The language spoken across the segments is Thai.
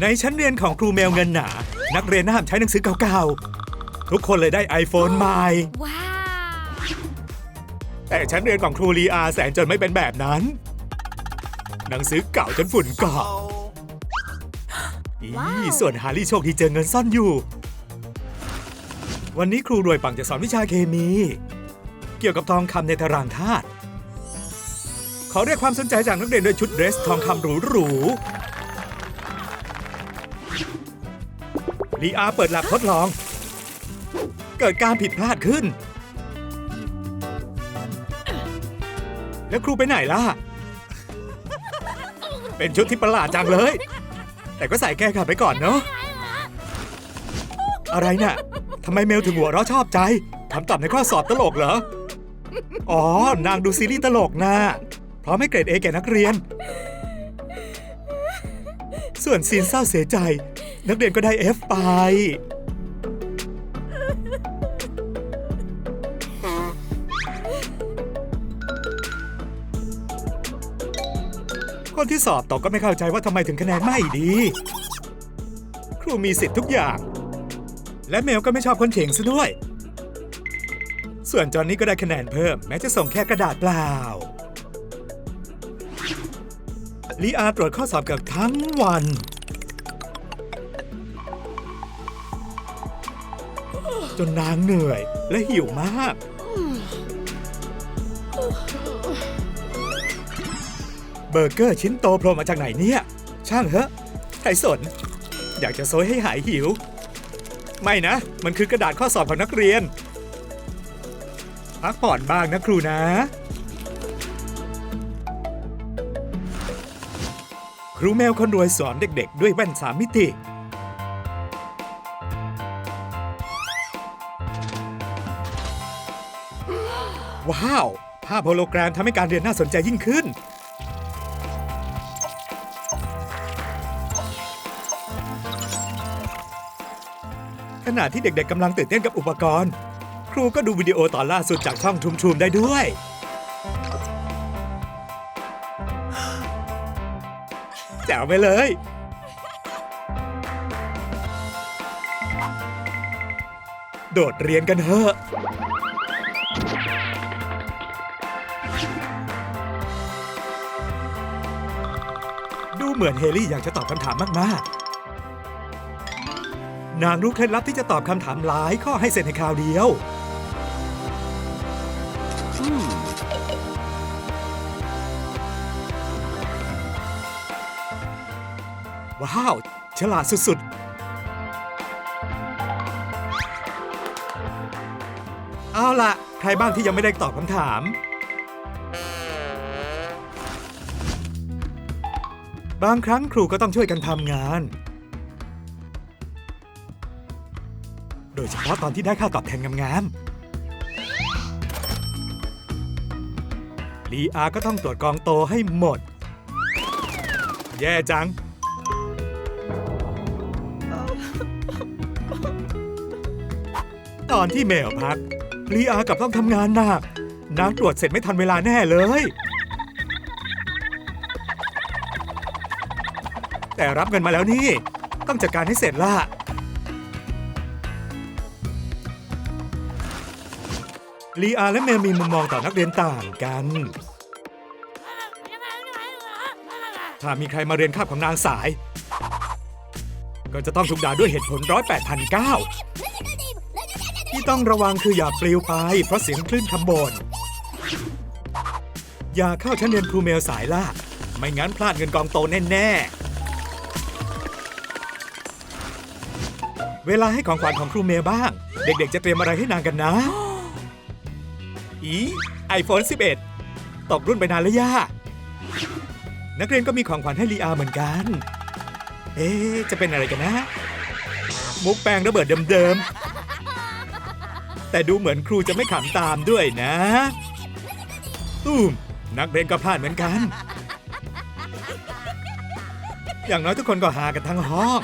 ในชั้นเรียนของครูแมวเงินหนา นักเรียนห้ามใช้หนังสือเก่าๆ ทุกคนเลยได้ iPhone ใหม่ ว้าว แต่ชั้นเรียนของครูลีอาแสนจนไม่เป็นแบบนั้น หนังสือเก่าจนฝุ่นเกาะอีส่วนฮาร์รี่โชคดีเจอเงินซ่อนอยู่ วันนี้ครูรวยปังจะสอนวิชาเคมี เกี่ยวกับทองคำในตารางธาตุขอเรียกความสนใจจากนักเรียนด้วยชุดเดรสทองคำหรูๆ ลีอาเปิดหลับทดลอง เกิดการผิดพลาดขึ้น แล้วครูไปไหนล่ะ เป็นชุดที่ประหลาดจังเลย แต่ก็ใส่แก้ขับไปก่อนเนาะ อะไรน่ะทำไมเมลถึงหัวเราะชอบใจคำตอบในข้อสอบตลกเหรอ อ๋อ นางดูซีรีส์ตลกนะพร้อมให้เกรดเอแก่นักเรียน ส่วนซีนเศร้าเสียใจ นักเรียนก็ได้ F ไป คนที่สอบตกก็ไม่เข้าใจว่าทำไมถึงคะแนนไม่ดี ครูมีสิทธิ์ทุกอย่าง และเมลก็ไม่ชอบคนเถียงซะด้วย ส่วนจอห์นนี่ก็ได้คะแนนเพิ่ม แม้จะส่งแค่กระดาษเปล่าลีอาตรวจข้อสอบเกือบทั้งวัน จนนางเหนื่อยและหิวมาก เบอร์เกอร์ชิ้นโตโผล่มาจากไหนเนี่ย ช่างเหอะใครสน อยากจะโซยให้หายหิว ไม่นะ มันคือกระดาษข้อสอบของนักเรียน พักผ่อนบ้างนะครูนะครูแมวคนรวยสอนเด็กๆ ด้วยแว่นสามมิติ ว้าว ภาพโฮโลแกรมทำให้การเรียนน่าสนใจยิ่งขึ้น ขณะที่เด็กๆกำลังตื่นเต้นกับอุปกรณ์ ครูก็ดูวิดีโอตอนล่าสุดจากช่องทุมทูมได้ด้วยแจ๋วไปเลย โดดเรียนกันเถอะ เหมือนเฮลี่อยากจะตอบคำถามมากๆ นางรู้เคล็ดลับที่จะตอบคำถามหลายข้อให้เสร็จในคราวเดียวว้าว ฉลาดสุดๆ เอาล่ะ ใครบ้างที่ยังไม่ได้ตอบคำถาม บางครั้งครูก็ต้องช่วยกันทำงาน โดยเฉพาะตอนที่ได้ค่าตอบแทนงามๆลีอาก็ต้องตรวจกองโตให้หมด แย่จัง ตอนที่เมลพักลีอากับต้องทำงานหนักนางตรวจเสร็จไม่ทันเวลาแน่เลย แต่รับเงินมาแล้วนี่ ต้องจัดการให้เสร็จล่ะ ลีอาและเมลมีมุมมองต่อนักเรียนต่างกัน ถ้ามีใครมาเรียนคาบของนางสาย ก็จะต้องถูกด่าด้วยเหตุผลร้อยแปดพันเก้าที่ต้องระวังคืออย่าปลิวไป เพราะเสียงคลื่นคำบน อย่าเข้าชั้นเรียนครูเมลสายล่ะ ไม่งั้นพลาดเงินกองโตแน่ ๆ เวลาให้ของขวัญของครูเมลบ้าง เด็กๆจะเตรียมอะไรให้นางกันนะ อีไอโฟน11 ตกรุ่นไปนานแล้วย่า นักเรียนก็มีของขวัญให้ลีอาเหมือนกัน เอ๊จะเป็นอะไรกันนะ มุกแปงระเบิดเดิมๆ แต่ดูเหมือนครูจะไม่ขำตามด้วยนะตูมนักเรียนก็พลาดเหมือนกัน อย่างน้อยทุกคนก็หากันทั้งห้อง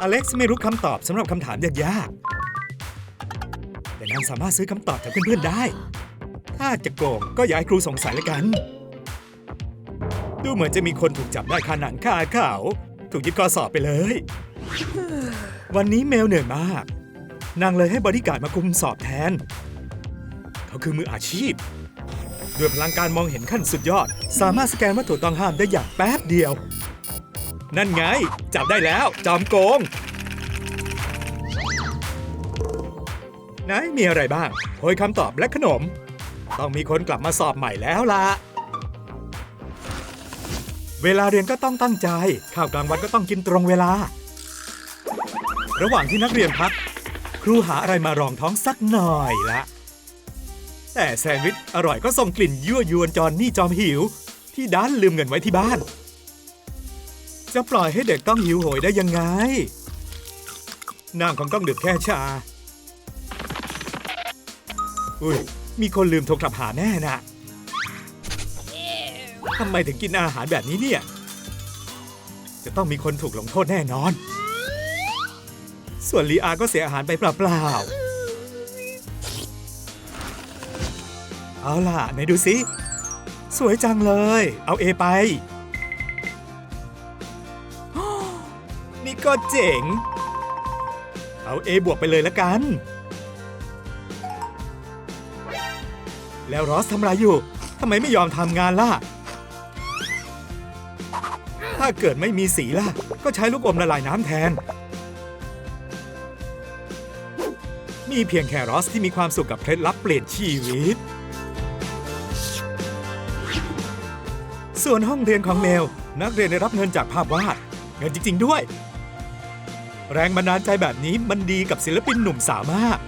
อเล็กซ์ไม่รู้คำตอบสำหรับคำถามยากๆ แต่นางสามารถซื้อคำตอบจากเพื่อนๆได้ ถ้าจะโกงก็อย่าให้ครูสงสัยล้วกัน ดูเหมือนจะมีคนถูกจับได้คาหนังคาเขาถูกยึดข้อสอบไปเลย วันนี้เมลเหนื่อยมาก นางเลยให้บริการดมาคุมสอบแทน เขาคือมืออาชีพ ด้วยพลังการมองเห็นขั้นสุดยอด สามารถสแกนวัตถุต้องห้ามได้อย่างแป๊บเดียว นั่นไง จับได้แล้วจอมโกงไหนมีอะไรบ้างโพยคำตอบและขนม ต้องมีคนกลับมาสอบใหม่แล้วล่ะ เวลาเรียนก็ต้องตั้งใจ ข้าวกลางวันก็ต้องกินตรงเวลา ระหว่างที่นักเรียนพัก ครูหาอะไรมารองท้องสักหน่อยละ แต่แซนด์วิชอร่อยก็ส่งกลิ่นยั่วยวนจอนนี่จอมหิว ที่ด้านลืมเงินไว้ที่บ้าน จะปล่อยให้เด็กต้องหิวโหยได้ยังไงนางคงต้องดื่มแค่ชา อุ้ย มีคนลืมโทรกลับหาแน่นะทำไมถึงกินอาหารแบบนี้เนี่ย จะต้องมีคนถูกลงโทษแน่นอน ส่วนลีอาก็เสียอาหารไปเปล่าๆ เอาล่ะ ไหนดูสิ สวยจังเลย เอาเอไป ก็เจ๋ง เอาเอบวกไปเลยละกัน แล้วรอสทำอะไรอยู่ทำไมไม่ยอมทำงานล่ะ ถ้าเกิดไม่มีสีล่ะ ก็ใช้ลูกอมละลายน้ำแทน มีเพียงแค่รอสที่มีความสุขกับเคล็ดลับเปลี่ยนชีวิต ส่วนห้องเรียนของเมลนักเรียนได้รับเงินจากภาพวาดเงินจริง ๆ ด้วย แรงบันดาลใจแบบนี้มันดีกับศิลปินหนุ่มสาวมาก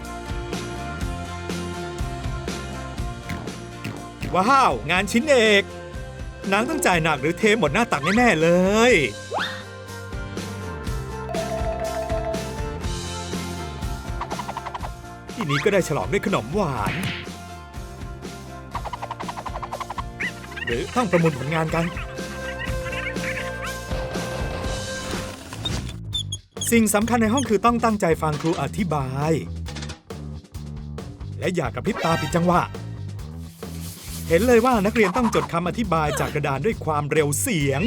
ว้าว งานชิ้นเอกนางต้องจ่ายหนักหรือเทหมดหน้าตักแน่ๆเลย ทีนี้ก็ได้ฉลองด้วยขนมหวาน หรือต้องประมูลผลงานกัน สิ่งสำคัญในห้องคือต้องตั้งใจฟังครูอธิบาย และอย่ากระพริบตาผิดจังหวะ เห็นเลยว่านักเรียนต้องจดคำอธิบายจากกระดานด้วยความเร็วเสียง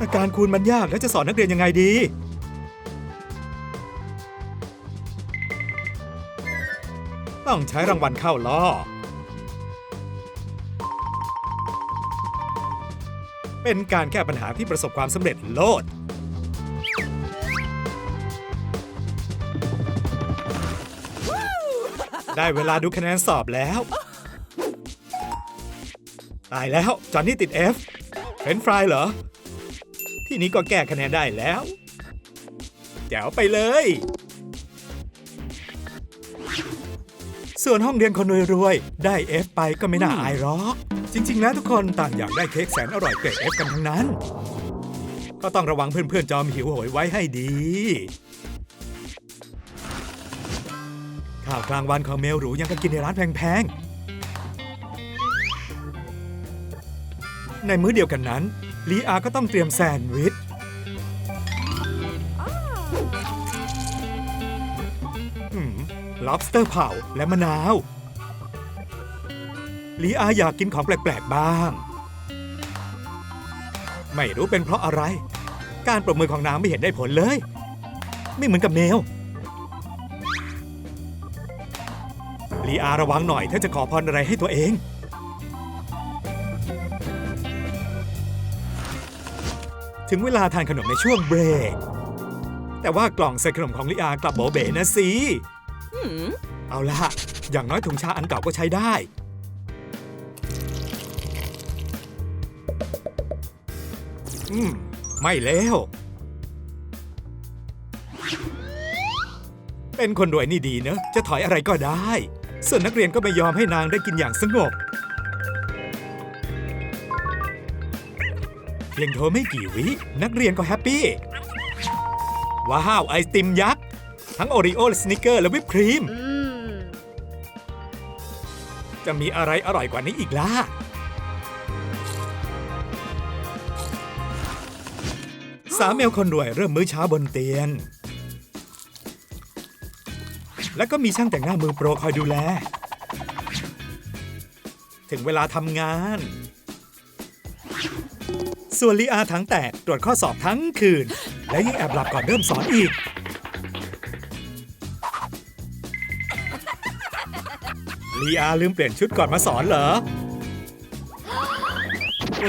อาการคูณมันยากแล้วจะสอนนักเรียนยังไงดี ต้องใช้รางวัลเข้าล่อ เป็นการแก้ปัญหาที่ประสบความสำเร็จโลด ได้เวลาดูคะแนนสอบแล้ว ตายแล้ว จอห์นนี่ติด F เป็นฟรายเหรอ ที่นี้ก็แก้คะแนนได้แล้ว แจ๋วไปเลย ส่วนห้องเรียนคนรวยๆ ได้ F ไปก็ไม่น่าอายหรอก จริง ๆ แล้วทุกคนต่างอยากได้เค้กแสนอร่อยเกรด F กันทั้งนั้น ก็ต้องระวังเพื่อนๆ จอมหิวโหยไว้ให้ดี ข้าวกลางวันของเมลหรูยังก็กินในร้านแพงๆ ในมื้อเดียวกันนั้น ลีอาก็ต้องเตรียมแซนด์วิช lobster เผาและมะนาวลีอาอยากกินของแปลก ๆ บ้าง ไม่รู้เป็นเพราะอะไร การปรบมือของนางไม่เห็นได้ผลเลย ไม่เหมือนกับเมลลีอาระวังหน่อยถ้าจะขอพรอะไรให้ตัวเอง ถึงเวลาทานขนมในช่วงเบรก แต่ว่ากล่องใส่ขนมของลีอากลับโบเบนะสิ เอาละอย่างน้อยถุงชาอันเก่าก็ใช้ได้ อืม ไม่แล้ว เป็นคนรวยนี่ดีเนอะ จะถอยอะไรก็ได้ ส่วนนักเรียนก็ไม่ยอมให้นางได้กินอย่างสงบ เพียงโทรไม่กี่วิ นักเรียนก็แฮปปี้ ว้าว ไอติมยักษ์ ทั้งโอรีโอสนิกเกอร์และวิปครีม Mm. จะมีอะไรอร่อยกว่านี้อีกล่ะ สามเมลคนรวยเริ่มมื้อเช้าบนเตียง แล้วก็มีช่างแต่งหน้ามือโปรคอยดูแล ถึงเวลาทำงาน ส่วนลีอาทั้งแตกตรวจข้อสอบทั้งคืน และยังแอบหลับก่อนเริ่มสอนอีก ลีอาลืมเปลี่ยนชุดก่อนมาสอนเหรอ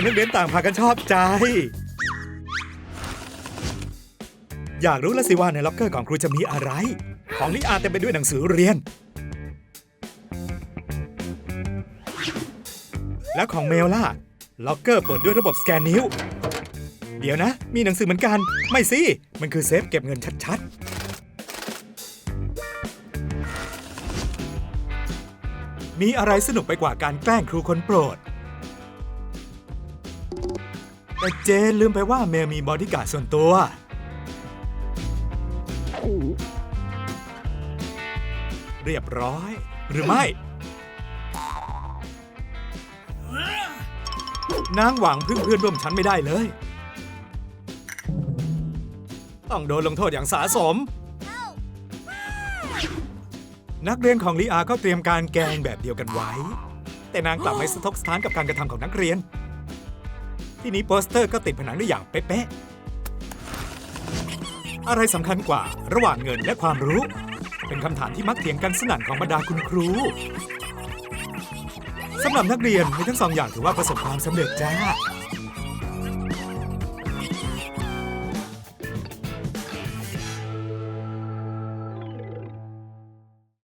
นักเรียนต่างพากันชอบใจ อยากรู้แล้วสิว่าในล็อกเกอร์ของครูจะมีอะไร ของลีอาเต็มไปด้วยหนังสือเรียน แล้วของเมลล่ะล็อกเกอร์เปิดด้วยระบบสแกนนิ้ว เดี๋ยวนะ มีหนังสือเหมือนกัน ไม่สิ มันคือเซฟเก็บเงินชัดๆ มีอะไรสนุกไปกว่าการแกล้งครูคนโปรด แต่เจนลืมไปว่าเมลมีบอดี้การ์ดส่วนตัว เรียบร้อย หรือไม่ นางหวังพึ่งเพื่อนร่วมชั้นไม่ได้เลย ต้องโดนลงโทษอย่างสาสม นักเรียนของลีอาก็เตรียมการแกงแบบเดียวกันไว้ แต่นางกลับไม่สะทกสถานกับการกระทำของนักเรียน ที่นี้โปสเตอร์ก็ติดผนังได้อย่างเป๊ะๆอะไรสำคัญกว่าระหว่างเงินและความรู้ เป็นคำถามที่มักเถียงกันสนั่นของบรรดาคุณครูสำหรับนักเรียนมีทั้งสองอย่างถือว่าประสบความสำเร็จจ้า